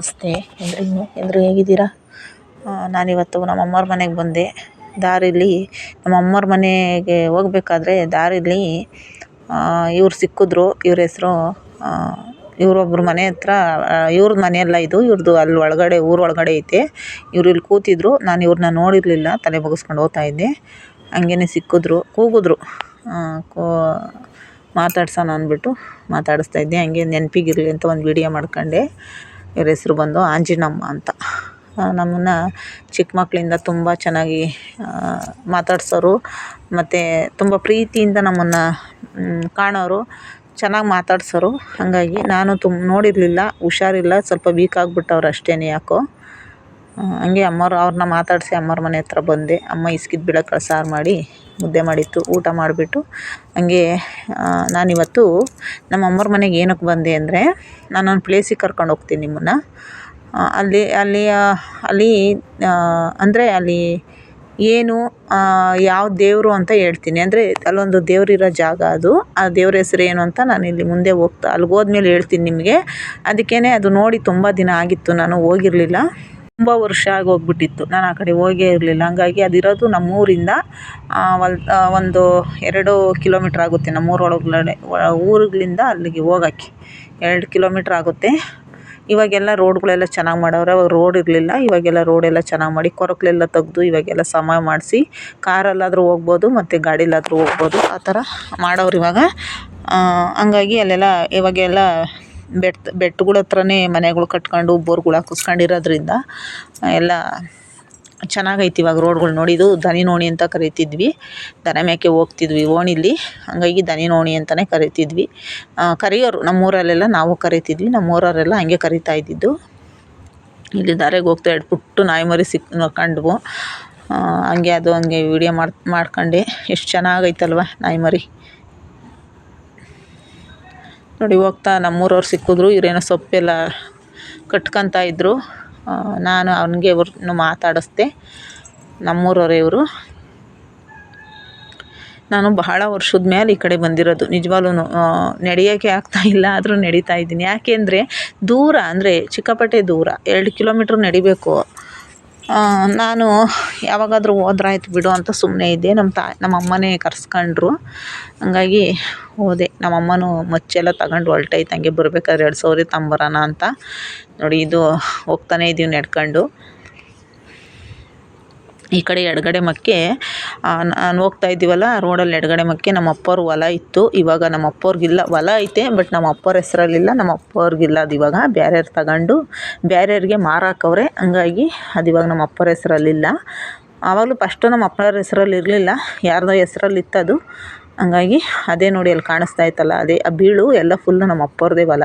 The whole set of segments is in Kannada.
ನಮಸ್ತೆ. ಎಲ್ರಿಗೂ ಎಲ್ಲರೂ ಹೇಗಿದ್ದೀರಾ? ನಾನಿವತ್ತು ನಮ್ಮ ಅಮ್ಮವ್ರ ಮನೆಗೆ ಬಂದೆ. ದಾರಿಲಿ ನಮ್ಮ ಅಮ್ಮವ್ರ ಮನೆಗೆ ಹೋಗ್ಬೇಕಾದ್ರೆ ದಾರಿಲಿ ಇವ್ರು ಸಿಕ್ಕಿದ್ರು. ಇವ್ರ ಹೆಸರು ಇವರೊಬ್ಬರು ಮನೆ ಹತ್ರ ಇವ್ರ ಮನೆಯಲ್ಲ ಇದು. ಇವ್ರದ್ದು ಅಲ್ಲಿ ಒಳಗಡೆ, ಊರು ಒಳಗಡೆ ಐತೆ. ಇವ್ರು ಇಲ್ಲಿ ಕೂತಿದ್ರು. ನಾನು ಇವ್ರನ್ನ ನೋಡಿರಲಿಲ್ಲ. ತಲೆ ಬಗ್ಗಿಸ್ಕೊಂಡು ಹೋಗ್ತಾ ಇದ್ದೆ. ಹಂಗೇನೆ ಸಿಕ್ಕಿದ್ರು. ಕೂಗಿದ್ರು. ಕೋ, ಮಾತಾಡ್ಸೋಣ ಅಂದ್ಬಿಟ್ಟು ಮಾತಾಡಿಸ್ತಾ ಇದ್ದೆ. ಹಂಗೆ ನೆನಪಿಗಿರಲಿ ಅಂತ ಒಂದು ವಿಡಿಯೋ ಮಾಡ್ಕೊಂಡೆ. ಇವ್ರ ಹೆಸ್ರು ಬಂದು ಆಂಜಿನಮ್ಮ ಅಂತ. ನಮ್ಮನ್ನು ಚಿಕ್ಕ ಮಕ್ಕಳಿಂದ ತುಂಬ ಚೆನ್ನಾಗಿ ಮಾತಾಡ್ಸೋರು ಮತ್ತು ತುಂಬ ಪ್ರೀತಿಯಿಂದ ನಮ್ಮನ್ನು ಕಾಣೋರು, ಚೆನ್ನಾಗಿ ಮಾತಾಡ್ಸೋರು. ಹಾಗಾಗಿ ನಾನು ತುಂಬ ನೋಡಿರಲಿಲ್ಲ, ಹುಷಾರಿಲ್ಲ, ಸ್ವಲ್ಪ ವೀಕ್ ಆಗ್ಬಿಟ್ಟವ್ರು ಅಷ್ಟೇ ಯಾಕೋ. ಹಂಗೆ ಅಮ್ಮೋರು ಅವ್ರನ್ನ ಮಾತಾಡಿಸಿ ಅಮ್ಮವ್ರ ಮನೆ ಹತ್ರ ಬಂದೆ. ಅಮ್ಮ ಇಸ್ಕಿದ ಬೇಳೆಕಾಳು ಸಾರು ಮಾಡಿ. ಮುದ್ದೆ ಮಾಡಿತ್ತು, ಊಟ ಮಾಡಿಬಿಟ್ಟು. ಹಂಗೆ ನಾನಿವತ್ತು ನಮ್ಮ ಅಮ್ಮರ ಮನೆಗೆ ಏನಕ್ಕೆ ಬಂದೆ ಅಂದರೆ, ನಾನೊಂದು ಪ್ಲೇಸಿಗೆ ಕರ್ಕೊಂಡು ಹೋಗ್ತೀನಿ ನಿಮ್ಮನ್ನು. ಅಲ್ಲಿ ಅಲ್ಲಿ ಅಲ್ಲಿ ಅಂದರೆ ಅಲ್ಲಿ ಏನು ಯಾವ ದೇವರು ಅಂತ ಹೇಳ್ತೀನಿ. ಅಂದರೆ ಅಲ್ಲೊಂದು ದೇವರಿರೋ ಜಾಗ ಅದು. ಆ ದೇವ್ರ ಹೆಸ್ರು ಏನು ಅಂತ ನಾನು ಇಲ್ಲಿ ಮುಂದೆ ಹೋಗ್ತಾ, ಅಲ್ಲಿಗೆ ಹೋದ್ಮೇಲೆ ಹೇಳ್ತೀನಿ ನಿಮಗೆ. ಅದಕ್ಕೇ ಅದು ನೋಡಿ ತುಂಬ ದಿನ ಆಗಿತ್ತು, ನಾನು ಹೋಗಿರಲಿಲ್ಲ. ತುಂಬ ವರ್ಷ ಆಗೋಗ್ಬಿಟ್ಟಿತ್ತು. ನಾನು ಆ ಕಡೆ ಹೋಗೇ ಇರಲಿಲ್ಲ. ಹಂಗಾಗಿ ಅದಿರೋದು ನಮ್ಮೂರಿಂದ ಒಂದು ಎರಡು ಕಿಲೋಮೀಟ್ರ್ ಆಗುತ್ತೆ ನಮ್ಮ ಒಳಗಡೆ ಊರುಗಳಿಂದ ಅಲ್ಲಿಗೆ ಹೋಗಕ್ಕೆ. ಎರಡು ಕಿಲೋಮೀಟ್ರ್ ಆಗುತ್ತೆ. ಇವಾಗೆಲ್ಲ ರೋಡ್ಗಳೆಲ್ಲ ಚೆನ್ನಾಗಿ ಮಾಡವ್ರೆ. ಅವಾಗ ರೋಡ್ ಇರಲಿಲ್ಲ. ಇವಾಗೆಲ್ಲ ರೋಡೆಲ್ಲ ಚೆನ್ನಾಗಿ ಮಾಡಿ ಕೊರಕಲೆಲ್ಲ ತೆಗ್ದು ಇವಾಗೆಲ್ಲ ಸಮಯ ಮಾಡಿಸಿ ಕಾರಲ್ಲಾದರೂ ಹೋಗ್ಬೋದು, ಮತ್ತು ಗಾಡೀಲಾದರೂ ಹೋಗ್ಬೋದು. ಆ ಥರ ಮಾಡೋರು ಇವಾಗ ಹಂಗಾಗಿ ಅಲ್ಲೆಲ್ಲ ಇವಾಗೆಲ್ಲ ಬೆಟ್ಟ, ಬೆಟ್ಟಗಳ ಹತ್ರನೇ ಮನೆಗಳು ಕಟ್ಕೊಂಡು ಬೋರ್ಗಳು ಹಾಕಿಸ್ಕೊಂಡಿರೋದ್ರಿಂದ, ಎಲ್ಲ ಚೆನ್ನಾಗೈತೆ ಇವಾಗ ರೋಡ್ಗಳು ನೋಡಿ. ಇದು ದನಿ ನೋಣಿ ಅಂತ ಕರಿತಿದ್ವಿ. ದನ ಮೇಕೆ ಹೋಗ್ತಿದ್ವಿ ಓಣಿಲಿ. ಹಂಗಾಗಿ ದನಿ ನೋಣಿ ಅಂತಲೇ ಕರಿತಿದ್ವಿ ಕರೆಯೋರು ನಮ್ಮೂರಲ್ಲೆಲ್ಲ ನಾವು ಕರಿತಿದ್ವಿ. ನಮ್ಮೂರವರೆಲ್ಲ ಹಂಗೆ ಕರಿತಾ ಇದ್ದಿದ್ದು. ಇಲ್ಲಿ ದಾರಿಗೆ ಹೋಗ್ತಾ ಎರಡು ಪುಟ್ಟು ನಾಯಿ ಮರಿ ಸಿಕ್ ಕಂಡ್ವು ಹಂಗೆ ಅದು ಹಂಗೆ ವಿಡಿಯೋ ಮಾಡಿ, ಮಾಡ್ಕೊಂಡೆ. ಎಷ್ಟು ಚೆನ್ನಾಗೈತಲ್ವ ನಾಯಿ ಮರಿ. ನೋಡಿ, ಹೋಗ್ತಾ ನಮ್ಮೂರವ್ರು ಸಿಕ್ಕಿದ್ರು. ಇವರೇನೋ ಸೊಪ್ಪೆಲ್ಲ ಕಟ್ಕೊತಾ ಇದ್ದರು ನಾನು ಅವನಿಗೆ ಇವ್ರನ್ನೂ ಮಾತಾಡಿಸ್ದೆ. ನಮ್ಮೂರವರೇ ಇವರು. ನಾನು ಬಹಳ ವರ್ಷದ ಮೇಲೆ ಈ ಕಡೆ ಬಂದಿರೋದು. ನಿಜವಾಗ್ಲೂ ನಡೆಯೋಕ್ಕೆ ಇಲ್ಲ, ಆದರೂ ನಡೀತಾ ಇದ್ದೀನಿ. ಯಾಕೆ ಅಂದರೆ ದೂರ, ಅಂದರೆ ಸಿಕ್ಕಾಪಟ್ಟೆ ದೂರ, ಎರಡು ಕಿಲೋಮೀಟ್ರ್ ನಡಿಬೇಕು. ನಾನು ಯಾವಾಗಾದರೂ ಹೋದ್ರಾಯ್ತು ಬಿಡು ಅಂತ ಸುಮ್ಮನೆ ಇದ್ದೆ. ನಮ್ಮ ತಾ ನಮ್ಮ ಅಮ್ಮನೇ ಕರ್ಸ್ಕೊಂಡ್ರು. ಹಂಗಾಗಿ ಹೋದೆ. ನಮ್ಮ ಅಮ್ಮನೂ ಮಚ್ಚೆಲ್ಲ ತಗೊಂಡು ಹೊರ್ಟೈತೆ ಹಂಗೆ ಬರ್ಬೇಕಾದ್ರೆ ಎರಡು ಸೌದೆ ತಗೊಂಬರೋಣ ಅಂತ. ನೋಡಿ, ಇದು ಹೋಗ್ತಾನೆ ಇದೀವಿ ನಡ್ಕೊಂಡು. ಈ ಕಡೆ ಎಡಗಡೆ ಮಕ್ಕೆ ನಾನು ಹೋಗ್ತಾ ಇದ್ದೀವಲ್ಲ, ರೋಡಲ್ಲಿ ಎಡಗಡೆ ಮಕ್ಕೆ ನಮ್ಮ ಅಪ್ಪವ್ರ ಹೊಲ ಇತ್ತು. ಇವಾಗ ನಮ್ಮ ಅಪ್ಪವ್ರಿಗಿಲ್ಲ ಹೊಲ ಐತೆ ಬಟ್ ನಮ್ಮ ಅಪ್ಪವ್ರ ಹೆಸರಲ್ಲಿಲ್ಲ ನಮ್ಮ ಅಪ್ಪವ್ರಿಗಿಲ್ಲ ಅದು ಇವಾಗ. ಬೇರೆಯವ್ರು ತಗೊಂಡು ಬೇರೆಯವ್ರಿಗೆ ಮಾರಾಕವ್ರೆ. ಹಂಗಾಗಿ ಅದು ಇವಾಗ ನಮ್ಮ ಅಪ್ಪವ್ರ ಹೆಸರಲ್ಲಿಲ್ಲ. ಆವಾಗಲೂ ಫಸ್ಟು ನಮ್ಮ ಅಪ್ಪವ್ರ ಹೆಸರಲ್ಲಿ ಇರಲಿಲ್ಲ, ಯಾರದೋ ಹೆಸರಲ್ಲಿ ಇತ್ತದು ಹಂಗಾಗಿ ಅದೇ ನೋಡಿ ಅಲ್ಲಿ ಕಾಣಿಸ್ತಾ ಇತ್ತಲ್ಲ, ಅದೇ ಆ ಬೀಳು ಎಲ್ಲ ಫುಲ್ಲು ನಮ್ಮ ಅಪ್ಪವ್ರದೇ ಹೊಲ.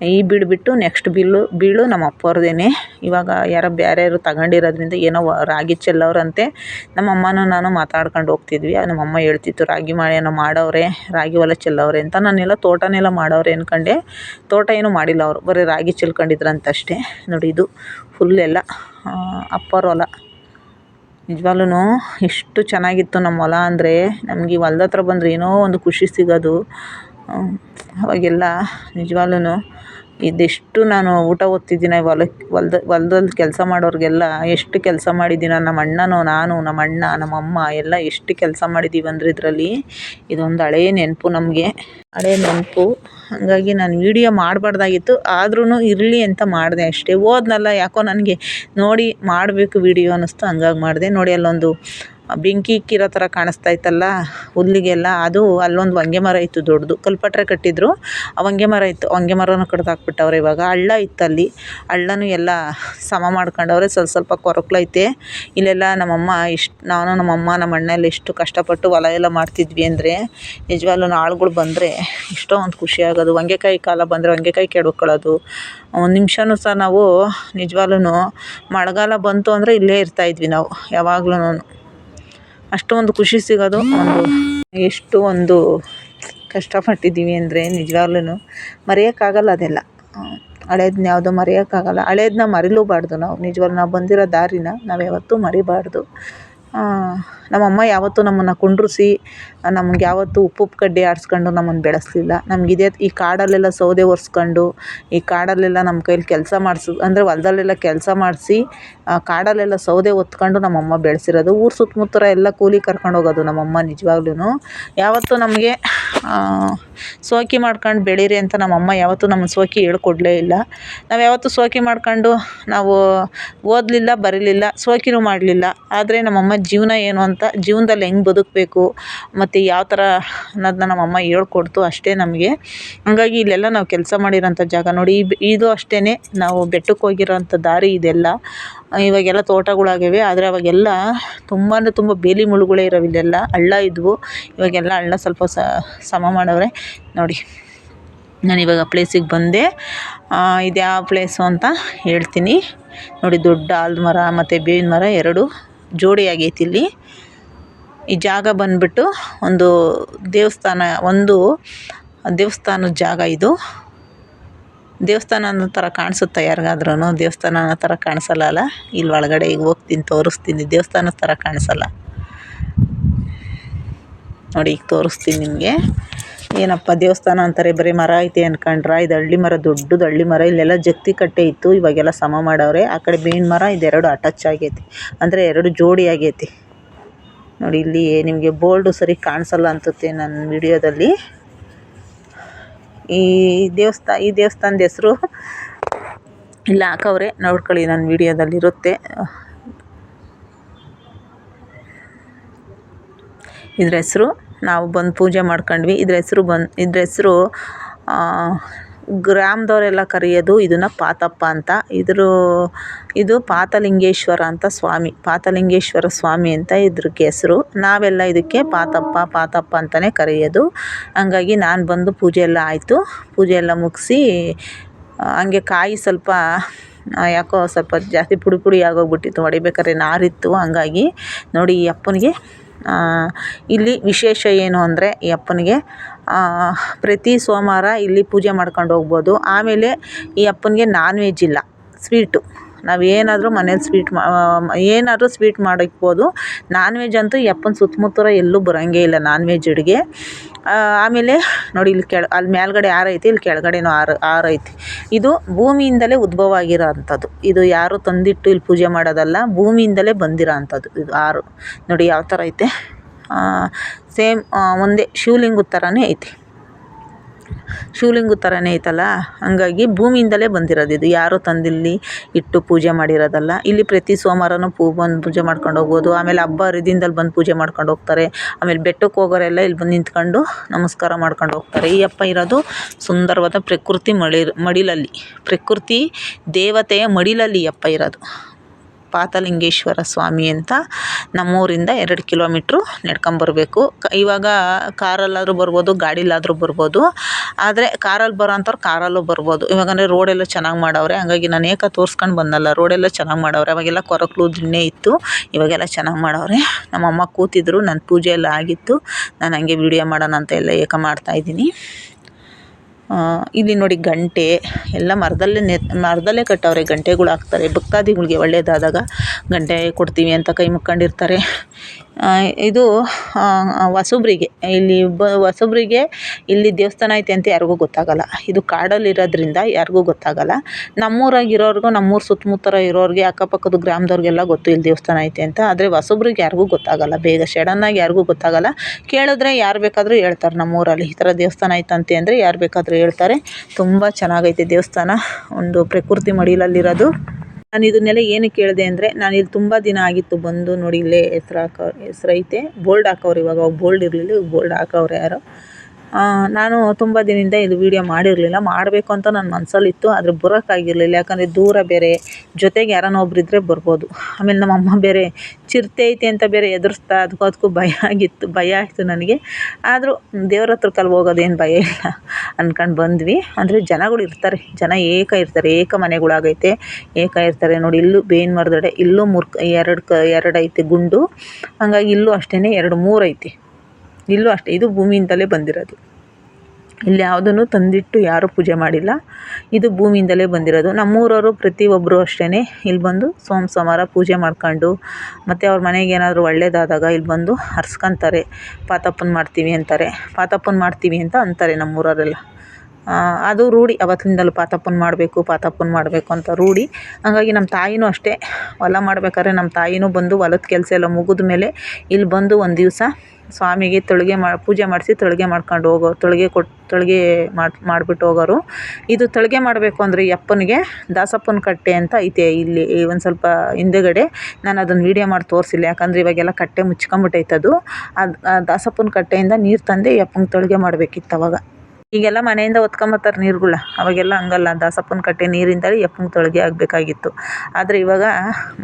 ಈ ಬೀಡು ಬಿಟ್ಟು ನೆಕ್ಸ್ಟ್ ಬಿಲ್ಲು ಬೀಳು ನಮ್ಮ ಅಪ್ಪವ್ರದೇ ಇವಾಗ ಯಾರೋ ಬೇರೆಯವ್ರು ತಗೊಂಡಿರೋದ್ರಿಂದ ಏನೋ ರಾಗಿ ಚೆಲ್ಲೋರಂತೆ ನಮ್ಮ ಅಮ್ಮನೂ ನಾನು ಮಾತಾಡ್ಕೊಂಡು ಹೋಗ್ತಿದ್ವಿ. ನಮ್ಮ ಅಮ್ಮ ಹೇಳ್ತಿತ್ತು, ರಾಗಿ ಮಳೆ ಏನೋ ಮಾಡವ್ರೆ, ರಾಗಿ ಹೊಲ ಚೆಲ್ಲವ್ರೆ ಅಂತ. ನಾನೆಲ್ಲ ತೋಟನೆಲ್ಲ ಮಾಡವ್ರೆ ಅನ್ಕೊಂಡೆ. ತೋಟ ಏನೂ ಮಾಡಿಲ್ಲ ಅವರು. ಬರೀ ರಾಗಿ ಚೆಲ್ಕೊಂಡಿದ್ರಂತ ಅಷ್ಟೇ ನೋಡಿ ಇದು ಫುಲ್ ಎಲ್ಲ ಅಪ್ಪವ್ರ ಹೊಲ. ನಿಜವಾಗ್ಲೂ ಎಷ್ಟು ಚೆನ್ನಾಗಿತ್ತು ನಮ್ಮ ಹೊಲ ಅಂದರೆ, ನಮಗೆ ಹೊಲ್ದ ಹತ್ರ ಬಂದರೆ ಏನೋ ಒಂದು ಖುಷಿ ಸಿಗೋದು. ಅವಾಗೆಲ್ಲ ನಿಜವಾಗ್ಲೂ ಇದೆಷ್ಟು ನಾನು ಊಟ ಓದ್ತಿದ್ದೀನಿ ಹೊಲಕ್ಕೆ ಹೊಲ್ದ ಹೊಲ್ದಲ್ಲಿ ಕೆಲಸ ಮಾಡೋರಿಗೆಲ್ಲ ಎಷ್ಟು ಕೆಲಸ ಮಾಡಿದ್ದೀನೋ ನಮ್ಮ ಅಣ್ಣನೂ ನಾನು, ನಮ್ಮ ಅಣ್ಣ, ನಮ್ಮ ಅಮ್ಮ ಎಲ್ಲ ಎಷ್ಟು ಕೆಲಸ ಮಾಡಿದ್ದೀವಿ ಅಂದರೆ ಇದರಲ್ಲಿ ಇದೊಂದು ಹಳೆಯ ನೆನಪು ನಮಗೆ. ಹಳೆಯ ನೆನಪು. ಹಾಗಾಗಿ ನಾನು ವೀಡಿಯೋ ಮಾಡಬಾರ್ದಾಗಿತ್ತು. ಆದ್ರೂ ಇರಲಿ ಅಂತ ಮಾಡಿದೆ ಅಷ್ಟೇ. ಹೋದ್ನಲ್ಲ ಯಾಕೋ ನನಗೆ ನೋಡಿ ಮಾಡಬೇಕು ವೀಡಿಯೋ ಅನ್ನಿಸ್ತು, ಹಂಗಾಗಿ ಮಾಡಿದೆ. ನೋಡಿ ಅಲ್ಲೊಂದು ಬೆಂಕಿ ಇಕ್ಕಿರೋ ಥರ ಕಾಣಿಸ್ತಾ ಇತ್ತಲ್ಲ, ಹುಲ್ಲಿಗೆಲ್ಲ, ಅದು ಅಲ್ಲೊಂದು ಹೊಂಗೆ ಮರ ಇತ್ತು ದೊಡ್ಡದು. ಕಲ್ಪಟ್ರೆ ಕಟ್ಟಿದ್ರು, ಆ ಹೊಂಗೆ ಮರ ಇತ್ತು. ಹೊಂಗೆ ಮರನೂ ಕಡ್ದು ಹಾಕ್ಬಿಟ್ಟವ್ರೆ ಇವಾಗ. ಹಳ್ಳ ಇತ್ತಲ್ಲಿ, ಹಳ್ಳನೂ ಎಲ್ಲ ಸಮ ಮಾಡ್ಕೊಂಡವ್ರೆ. ಸ್ವಲ್ಪ ಸ್ವಲ್ಪ ಕೊರಕ್ಲೈತೆ ಇಲ್ಲೆಲ್ಲ ನಮ್ಮಮ್ಮ ಇಷ್ಟು, ನಾನು ನಮ್ಮಮ್ಮ ನಮ್ಮ ಅಣ್ಣ ಎಲ್ಲ ಎಷ್ಟು ಕಷ್ಟಪಟ್ಟು ಹೊಲ ಎಲ್ಲ ಮಾಡ್ತಿದ್ವಿ ಅಂದರೆ, ನಿಜವಾಗ್ಲೂ ಆಳುಗಳು ಬಂದರೆ ಎಷ್ಟೋ ಒಂದು ಖುಷಿ ಆಗೋದು. ಹೊಂಗೆಕಾಯಿ ಕಾಲ ಬಂದರೆ ಹೊಂಗೆಕಾಯಿ ಕೆಡ್ಕೊಳ್ಳೋದು ಒಂದು ನಿಮಿಷನೂ ಸಹ ನಾವು ನಿಜವಾಗ್ಲೂ ಮಳೆಗಾಲ ಬಂತು ಅಂದರೆ ಇಲ್ಲೇ ಇರ್ತಾಯಿದ್ವಿ ನಾವು ಯಾವಾಗ್ಲೂ ಅಷ್ಟೊಂದು ಖುಷಿ ಸಿಗೋದು ಒಂದು. ಎಷ್ಟು ಒಂದು ಕಷ್ಟಪಟ್ಟಿದ್ದೀವಿ ಅಂದರೆ ನಿಜವಾಗ್ಲೂ ಮರೆಯೋಕ್ಕಾಗಲ್ಲ ಅದೆಲ್ಲ. ಹಳೇದನ್ನ ಯಾವುದೂ ಮರೆಯೋಕ್ಕಾಗಲ್ಲ. ಹಳೇದನ್ನ ಮರಿಲೂಬಾರ್ದು ನಾವು. ನಿಜವಾಗ್ಲೂ ನಾವು ಬಂದಿರೋ ದಾರಿನ ನಾವು ಯಾವತ್ತೂ ಮರಿಬಾರ್ದು. ನಮ್ಮಮ್ಮ ಯಾವತ್ತೂ ನಮ್ಮನ್ನು ಕುಂಡ್ರಿಸಿ ನಮ್ಗೆ ಯಾವತ್ತೂ ಉಪ್ಪು ಕಡ್ಡಿ ಆಡಿಸ್ಕೊಂಡು ನಮ್ಮನ್ನು ಬೆಳೆಸಲಿಲ್ಲ. ನಮ್ಗೆ ಇದೇ ಈ ಕಾಡಲ್ಲೆಲ್ಲ ಸೌದೆ ಒರೆಸ್ಕೊಂಡು, ಈ ಕಾಡಲ್ಲೆಲ್ಲ ನಮ್ಮ ಕೈಲಿ ಕೆಲಸ ಮಾಡ್ಸಿ, ಅಂದರೆ ಹೊಲ್ದಲ್ಲೆಲ್ಲ ಕೆಲಸ ಮಾಡಿಸಿ ಕಾಡಲ್ಲೆಲ್ಲ ಸೌದೆ ಹೊತ್ಕೊಂಡು ನಮ್ಮಮ್ಮ ಬೆಳೆಸಿರೋದು. ಊರು ಸುತ್ತಮುತ್ತರ ಎಲ್ಲ ಕೂಲಿ ಕರ್ಕೊಂಡು ಹೋಗೋದು ನಮ್ಮಮ್ಮ ನಿಜವಾಗ್ಲೂ ಯಾವತ್ತೂ ನಮಗೆ ಶೋಕಿ ಮಾಡ್ಕೊಂಡು ಬೆಳೀರಿ ಅಂತ ನಮ್ಮಮ್ಮ ಯಾವತ್ತೂ ನಮ್ಮನ್ನು ಸೋಕಿ ಹೇಳ್ಕೊಡ್ಲೇ ಇಲ್ಲ. ನಾವು ಯಾವತ್ತೂ ಸೋಕಿ ಮಾಡ್ಕೊಂಡು ನಾವು ಓದಲಿಲ್ಲ, ಬರೀಲಿಲ್ಲ, ಸೋಕಿನೂ ಮಾಡಲಿಲ್ಲ. ಆದರೆ ನಮ್ಮಮ್ಮ ಜೀವನ ಏನು ಅಂತ ಜೀವನದಲ್ಲಿ ಹೆಂಗೆ ಬದುಕಬೇಕು, ಮತ್ತು ಯಾವ ಥರ ಅನ್ನೋದನ್ನ ನಮ್ಮಮ್ಮ ಹೇಳ್ಕೊಡ್ತು ಅಷ್ಟೇ ನಮಗೆ. ಹಂಗಾಗಿ ಇಲ್ಲೆಲ್ಲ ನಾವು ಕೆಲಸ ಮಾಡಿರೋಂಥ ಜಾಗ ನೋಡಿ, ಇದು ಅಷ್ಟೇ ನಾವು ಬೆಟ್ಟಕ್ಕೆ ಹೋಗಿರೋಂಥ ದಾರಿ ಇದೆಲ್ಲ. ಇವಾಗೆಲ್ಲ ತೋಟಗಳಾಗಿವೆ, ಆದರೆ ಅವಾಗೆಲ್ಲ ತುಂಬ ಅಂದರೆ ತುಂಬ ಬೇಲಿ ಮುಳ್ಳುಗಳೇ ಇರೋವು ಇಲ್ಲೆಲ್ಲ. ಹಳ್ಳ ಇದ್ದವು ಇವಾಗೆಲ್ಲ ಹಳ್ಳ ಸ್ವಲ್ಪ ಸಮ ಮಾಡವ್ರೆ. ನೋಡಿ, ನಾನು ಇವಾಗ ಪ್ಲೇಸಿಗೆ ಬಂದೆ. ಇದು ಯಾವ ಪ್ಲೇಸು ಅಂತ ಹೇಳ್ತೀನಿ. ನೋಡಿ, ದೊಡ್ಡ ಆಲದ ಮರ ಮತ್ತು ಬೇವಿನ ಮರ ಎರಡು ಜೋಡಿ ಆಗೈತೆ ಇಲ್ಲಿ. ಈ ಜಾಗ ಬಂದುಬಿಟ್ಟು ಒಂದು ದೇವಸ್ಥಾನ, ಒಂದು ದೇವಸ್ಥಾನದ ಜಾಗ ಇದು. ದೇವಸ್ಥಾನ ಅನ್ನೋ ಥರ ಕಾಣಿಸುತ್ತೆ ಯಾರಿಗಾದ್ರೂ ದೇವಸ್ಥಾನ ಅನ್ನೋ ಥರ ಕಾಣಿಸಲ್ಲ ಅಲ್ಲ ಇಲ್ಲಿ ಒಳಗಡೆ ಈಗ ಹೋಗ್ತೀನಿ ತೋರಿಸ್ತೀನಿ. ದೇವಸ್ಥಾನದ ಥರ ಕಾಣಿಸಲ್ಲ. ನೋಡಿ, ಈಗ ತೋರಿಸ್ತೀನಿ ನಿಮಗೆ. ಏನಪ್ಪ, ದೇವಸ್ಥಾನ ಅಂತಾರೆ, ಬರೀ ಮರ ಐತೆ ಅನ್ಕೊಂಡ್ರ? ಇದು ಹಳ್ಳಿ ಮರ, ದೊಡ್ಡದು ಹಳ್ಳಿ ಮರ. ಇಲ್ಲೆಲ್ಲ ಜಕ್ತಿ ಕಟ್ಟೆ ಇತ್ತು. ಇವಾಗೆಲ್ಲ ಸಮ ಮಾಡವ್ರೆ. ಆ ಕಡೆ ಬೇವಿನ ಮರ ಇದೆರಡು ಅಟ್ಯಾಚ್ ಆಗೈತಿ. ಅಂದರೆ ಎರಡು ಜೋಡಿ ಆಗೈತಿ. ನೋಡಿ, ಇಲ್ಲಿ ನಿಮಗೆ ಬೋಲ್ಡು ಸರಿ ಕಾಣಿಸಲ್ಲ ಅನ್ಸುತ್ತೆ ನನ್ನ ವಿಡಿಯೋದಲ್ಲಿ ಈ ದೇವಸ್ಥಾನ ಈ ದೇವಸ್ಥಾನದ ಹೆಸರು ಇಲ್ಲ ಹಾಕವ್ರೆ ನೋಡ್ಕೊಳ್ಳಿ, ನನ್ನ ವಿಡಿಯೋದಲ್ಲಿರುತ್ತೆ. ಇದ್ರ ಹೆಸರು ನಾವು ಬಂದು ಪೂಜೆ ಮಾಡ್ಕೊಂಡ್ವಿ. ಇದ್ರ ಹೆಸರು ಬಂದು, ಇದ್ರ ಹೆಸ್ರು ಗ್ರಾಮದವರೆಲ್ಲ ಕರೆಯೋದು ಇದನ್ನು ಪಾತಪ್ಪ ಅಂತ. ಇದ್ರು, ಇದು ಪಾತಲಿಂಗೇಶ್ವರ ಅಂತ ಸ್ವಾಮಿ, ಪಾತಲಿಂಗೇಶ್ವರ ಸ್ವಾಮಿ ಅಂತ ಇದ್ರಕ್ಕೆ ಹೆಸರು. ನಾವೆಲ್ಲ ಇದಕ್ಕೆ ಪಾತಪ್ಪ ಪಾತಪ್ಪ ಅಂತಲೇ ಕರೆಯೋದು. ಹಂಗಾಗಿ ನಾನು ಬಂದು ಪೂಜೆ ಎಲ್ಲ ಆಯಿತು. ಪೂಜೆ ಎಲ್ಲ ಮುಗಿಸಿ ಹಂಗೆ ಕಾಯಿ ಸ್ವಲ್ಪ ಯಾಕೋ ಸ್ವಲ್ಪ ಜಾಸ್ತಿ ಪುಡಿ ಪುಡಿ ಆಗೋಗ್ಬಿಟ್ಟಿತ್ತು, ಹೊಡಿಬೇಕಾದ್ರೆ ನಾರಿತ್ತು. ಹಂಗಾಗಿ ನೋಡಿ ಈ ಅಪ್ಪನಿಗೆ ಇಲ್ಲಿ ವಿಶೇಷ ಏನು ಅಂದರೆ ಈ ಅಪ್ಪನಿಗೆ ಪ್ರತಿ ಸೋಮವಾರ ಇಲ್ಲಿ ಪೂಜೆ ಮಾಡ್ಕೊಂಡು ಹೋಗ್ಬೋದು. ಆಮೇಲೆ ಈ ಅಪ್ಪನಿಗೆ ನಾನ್ ವೆಜ್ ಇಲ್ಲ. ಸ್ವೀಟು ನಾವು ಏನಾದರೂ ಮನೇಲಿ ಸ್ವೀಟ್ ಮಾ, ಏನಾದರೂ ಸ್ವೀಟ್ ಮಾಡಿಕ್ಬೋದು. ನಾನ್ ವೆಜ್ ಅಂತೂ ಈ ಅಪ್ಪನ ಸುತ್ತಮುತ್ತರ ಎಲ್ಲೂ ಬರೋಂಗೇ ಇಲ್ಲ ನಾನ್ ವೆಜ್ ಅಡುಗೆ ಆಮೇಲೆ ನೋಡಿ ಇಲ್ಲಿ ಕೆಳ, ಅಲ್ಲಿ ಮೇಲ್ಗಡೆ ಆರು ಐತಿ, ಇಲ್ಲಿ ಕೆಳಗಡೆನೂ ಆರು ಆರು ಐತಿ. ಇದು ಭೂಮಿಯಿಂದಲೇ ಉದ್ಭವ ಆಗಿರೋ ಅಂಥದ್ದು ಇದು ಯಾರು ತಂದಿಟ್ಟು ಇಲ್ಲಿ ಪೂಜೆ ಮಾಡೋದಲ್ಲ, ಭೂಮಿಯಿಂದಲೇ ಬಂದಿರೋ ಅಂಥದ್ದು ಇದು ಆರು. ನೋಡಿ ಯಾವ ಥರ ಐತೆ. ಸೇಮ್ ಒಂದೇ ಶಿವಲಿಂಗದ ಥರನೇ ಐತಿ. ಶಿವಲಿಂಗದ ಥರನೇ ಐತಲ್ಲ? ಹಂಗಾಗಿ ಭೂಮಿಯಿಂದಲೇ ಬಂದಿರೋದು ಇದು. ಯಾರೂ ತಂದಿಲ್ಲಿ ಇಟ್ಟು ಪೂಜೆ ಮಾಡಿರೋದಲ್ಲ. ಇಲ್ಲಿ ಪ್ರತಿ ಸೋಮವಾರನೂ ಪೂ, ಬಂದು ಪೂಜೆ ಮಾಡ್ಕೊಂಡು ಹೋಗ್ಬೋದು. ಆಮೇಲೆ ಹಬ್ಬ ಹರಿದಿನದಲ್ಲಿ ಬಂದು ಪೂಜೆ ಮಾಡ್ಕೊಂಡು ಹೋಗ್ತಾರೆ. ಆಮೇಲೆ ಬೆಟ್ಟಕ್ಕೆ ಹೋಗೋರೆಲ್ಲ ಇಲ್ಲಿ ಬಂದು ನಿಂತ್ಕೊಂಡು ನಮಸ್ಕಾರ ಮಾಡ್ಕೊಂಡು ಹೋಗ್ತಾರೆ. ಈ ಹಬ್ಬ ಇರೋದು ಸುಂದರವಾದ ಪ್ರಕೃತಿ ಮಡಿ ಮಡಿಲಲ್ಲಿ. ಪ್ರಕೃತಿ ದೇವತೆಯ ಮಡಿಲಲ್ಲಿ ಹಬ್ಬ ಇರೋದು. ಪಾತಲಿಂಗೇಶ್ವರ ಸ್ವಾಮಿ ಅಂತ ನಮ್ಮೂರಿಂದ ಎರಡು ಕಿಲೋಮೀಟ್ರು ನಡ್ಕೊಂಬರ್ಬೇಕು ಇವಾಗ ಕಾರಲ್ಲಾದರೂ ಬರ್ಬೋದು ಗಾಡಿಲಾದರೂ ಬರ್ಬೋದು. ಆದರೆ ಕಾರಲ್ಲಿ ಬರೋ ಅಂಥವ್ರು ಕಾರಲ್ಲೂ ಬರ್ಬೋದು. ಇವಾಗಂದರೆ ರೋಡೆಲ್ಲ ಚೆನ್ನಾಗಿ ಮಾಡವ್ರೆ. ಹಂಗಾಗಿ ನಾನು ಏಕ ತೋರ್ಸ್ಕೊಂಡು ಬಂದಲ್ಲ, ರೋಡೆಲ್ಲ ಚೆನ್ನಾಗಿ ಮಾಡವ್ರೆ. ಅವಾಗೆಲ್ಲ ಕೊರಕಲು, ದಿಣ್ಣೆ ಇತ್ತು, ಇವಾಗೆಲ್ಲ ಚೆನ್ನಾಗಿ ಮಾಡವ್ರೆ. ನಮ್ಮಮ್ಮ ಕೂತಿದ್ರು ನನ್ನ ಪೂಜೆ ಎಲ್ಲ ಆಗಿತ್ತು. ನಾನು ಹಂಗೆ ವಿಡಿಯೋ ಮಾಡೋಣ ಅಂತ ಎಲ್ಲ ಏಕ ಮಾಡ್ತಾಯಿದ್ದೀನಿ ಇಲ್ಲಿ ನೋಡಿ ಗಂಟೆ. ಎಲ್ಲ ಮರದಲ್ಲೇ ನೆ, ಮರದಲ್ಲೇ ಕಟ್ಟವ್ರೆ ಗಂಟೆಗಳು ಹಾಕ್ತಾರೆ. ಭಕ್ತಾದಿಗಳಿಗೆ ಒಳ್ಳೆಯದಾದಾಗ ಗಂಟೆ ಕೊಡ್ತೀವಿ ಅಂತ ಕೈ ಮುಕ್ಕೊಂಡಿರ್ತಾರೆ. ಇದು ಹೊಸಬ್ರಿಗೆ. ಇಲ್ಲಿ ಬ, ಹೊಸಬ್ರಿಗೆ ಇಲ್ಲಿ ದೇವಸ್ಥಾನ ಐತೆ ಅಂತ ಯಾರಿಗೂ ಗೊತ್ತಾಗೋಲ್ಲ. ಇದು ಕಾಡಲ್ಲಿರೋದ್ರಿಂದ ಯಾರಿಗೂ ಗೊತ್ತಾಗೋಲ್ಲ. ನಮ್ಮೂರಾಗೆ ಇರೋರಿಗೂ ನಮ್ಮೂರು ಸುತ್ತಮುತ್ತರ ಇರೋರಿಗೆ, ಅಕ್ಕಪಕ್ಕದ ಗ್ರಾಮದವ್ರಿಗೆಲ್ಲ ಗೊತ್ತು ಇಲ್ಲಿ ದೇವಸ್ಥಾನ ಐತೆ ಅಂತ. ಆದರೆ ಹೊಸಬ್ರಿಗೆ ಯಾರಿಗೂ ಗೊತ್ತಾಗೋಲ್ಲ. ಬೇಗ ಸಡನ್ನಾಗಿ ಯಾರಿಗೂ ಗೊತ್ತಾಗೋಲ್ಲ. ಕೇಳಿದ್ರೆ ಯಾರು ಬೇಕಾದರೂ ಹೇಳ್ತಾರೆ ನಮ್ಮೂರಲ್ಲಿ. ಈ ಥರ ದೇವಸ್ಥಾನ ಐತಂತೆ ಅಂದರೆ ಯಾರು ಬೇಕಾದರೂ ಹೇಳ್ತಾರೆ. ತುಂಬ ಚೆನ್ನಾಗೈತೆ ದೇವಸ್ಥಾನ. ಒಂದು ಪ್ರಕೃತಿ ಮಡಿಲಲ್ಲಿರೋದು. ನಾನು ಇದನ್ನೆಲ್ಲ ಏನಕ್ಕೆ ಕೇಳಿದೆ ಅಂದರೆ ನಾನು ಇಲ್ಲಿ ತುಂಬ ದಿನ ಆಗಿತ್ತು ಬಂದು ನೋಡಿ ಇಲ್ಲೇ ಹೆಸ್ರು ಹಾಕೋ ಹೆಸ್ರೈತೆ ಬೋಲ್ಡ್ ಹಾಕವ್ರೆ ಇವಾಗ ಬೋಲ್ಡ್ ಇರಲಿಲ್ಲ ಬೋಲ್ಡ್ ಹಾಕವ್ರೆ ಯಾರೋ. ನಾನು ತುಂಬ ದಿನದಿಂದ ಇದು ವೀಡಿಯೋ ಮಾಡಿರಲಿಲ್ಲ. ಮಾಡಬೇಕು ಅಂತ ನನ್ನ ಮನಸ್ಸಲ್ಲಿತ್ತು ಆದರೆ ಬರೋಕ್ಕಾಗಿರಲಿಲ್ಲ. ಯಾಕಂದರೆ ದೂರ ಬೇರೆ, ಜೊತೆಗೆ ಯಾರಾನ ಒಬ್ರು ಇದ್ದರೆ ಬರ್ಬೋದು ಆಮೇಲೆ ನಮ್ಮ ಅಮ್ಮ ಬೇರೆ ಚಿರತೆ ಐತೆ ಅಂತ ಬೇರೆ ಎದುರಿಸ್ತಾ, ಅದಕ್ಕೂ ಅದಕ್ಕೂ ಭಯ ಆಗಿತ್ತು. ಭಯ ಆಯಿತು ನನಗೆ. ಆದರೂ ದೇವ್ರ ಹತ್ರಕ್ಕಲ್ಲಿ ಹೋಗೋದೇನು ಭಯ ಇಲ್ಲ ಅಂದ್ಕೊಂಡು ಬಂದ್ವಿ. ಅಂದರೆ ಜನಗಳು ಇರ್ತಾರೆ. ಜನ ಏಕ ಇರ್ತಾರೆ. ಏಕ ಮನೆಗಳಾಗೈತೆ. ಏಕ ಇರ್ತಾರೆ. ನೋಡಿ, ಇಲ್ಲೂ ಬೇನ್ ಮರದಡೆ ಇಲ್ಲೂ ಮೂರು ಎರಡು ಕ ಎರಡು ಐತೆ ಗುಂಡು. ಹಂಗಾಗಿ ಇಲ್ಲೂ ಅಷ್ಟೇ ಎರಡು ಮೂರು ಐತಿ ಇಲ್ಲೂ ಅಷ್ಟೇ, ಇದು ಭೂಮಿಯಿಂದಲೇ ಬಂದಿರೋದು. ಇಲ್ಲಿ ಯಾವುದನ್ನು ತಂದಿಟ್ಟು ಯಾರೂ ಪೂಜೆ ಮಾಡಿಲ್ಲ, ಇದು ಭೂಮಿಯಿಂದಲೇ ಬಂದಿರೋದು. ನಮ್ಮೂರವರು ಪ್ರತಿಯೊಬ್ಬರು ಅಷ್ಟೇ ಇಲ್ಲಿ ಬಂದು ಸೋಮ ಸೋಮವಾರ ಪೂಜೆ ಮಾಡ್ಕೊಂಡು, ಮತ್ತು ಅವ್ರ ಮನೆಗೆ ಏನಾದರೂ ಒಳ್ಳೆಯದಾದಾಗ ಇಲ್ಲಿ ಬಂದು ಹರ್ಸ್ಕೊಂತಾರೆ. ಪಾತಪ್ಪನ ಮಾಡ್ತೀವಿ ಅಂತಾರೆ. ಪಾತಪ್ಪನ ಮಾಡ್ತೀವಿ ಅಂತ ಅಂತಾರೆ ನಮ್ಮೂರವರೆಲ್ಲ. ಅದು ರೂಢಿ. ಅವತ್ತಿಂದಲೂ ಪಾತಪ್ಪನ ಮಾಡಬೇಕು ಪಾತಪ್ಪನ ಮಾಡಬೇಕು ಅಂತ ರೂಢಿ. ಹಾಗಾಗಿ ನಮ್ಮ ತಾಯಿನೂ ಅಷ್ಟೇ. ಹೊಲ ಮಾಡ್ಬೇಕಾದ್ರೆ ನಮ್ಮ ತಾಯಿನೂ ಬಂದು ಹೊಲದ ಕೆಲಸ ಎಲ್ಲ ಮುಗಿದ ಮೇಲೆ ಇಲ್ಲಿ ಬಂದು ಒಂದು ದಿವಸ ಸ್ವಾಮಿಗೆ ತಳಿಗೆ ಮಾ, ಪೂಜೆ ಮಾಡಿಸಿ ತಳಿಗೆ ಮಾಡ್ಕೊಂಡು ಹೋಗೋ, ತಳಿಗೆ ಕೊಟ್ಟು ತಳಿಗೆ ಮಾಡಿ, ಮಾಡಿಬಿಟ್ಟು ಹೋಗೋರು. ಇದು ತಳಿಗೆ ಮಾಡಬೇಕು ಅಂದರೆ ಯಪ್ಪನಿಗೆ ದಾಸಪ್ಪನ ಕಟ್ಟೆ ಅಂತ ಐತೆ ಇಲ್ಲಿ ಒಂದು ಸ್ವಲ್ಪ ಹಿಂದುಗಡೆ. ನಾನು ಅದನ್ನು ವೀಡಿಯೋ ಮಾಡಿ ತೋರಿಸಿಲ್ಲ. ಯಾಕಂದರೆ ಇವಾಗೆಲ್ಲ ಕಟ್ಟೆ ಮುಚ್ಕೊಂಬಿಟ್ಟೈತೆ ಅದು. ಅದು ದಾಸಪ್ಪನ ಕಟ್ಟೆಯಿಂದ ನೀರು ತಂದು ಈ ಅಪ್ಪಂಗೆ ತಳಿಗೆ ಮಾಡಬೇಕಿತ್ತು ಅವಾಗ. ಈಗೆಲ್ಲ ಮನೆಯಿಂದ ಹೊತ್ಕೊಂಬತ್ತಾರೆ ನೀರುಗಳ ಅವಾಗೆಲ್ಲ ಹಂಗಲ್ಲ, ದಾಸಪ್ಪನ ಕಟ್ಟೆ ನೀರಿಂದಲೇ ಯಪ್ಪಂಗೆ ತೊಳಗೆ ಆಗಬೇಕಾಗಿತ್ತು. ಆದರೆ ಇವಾಗ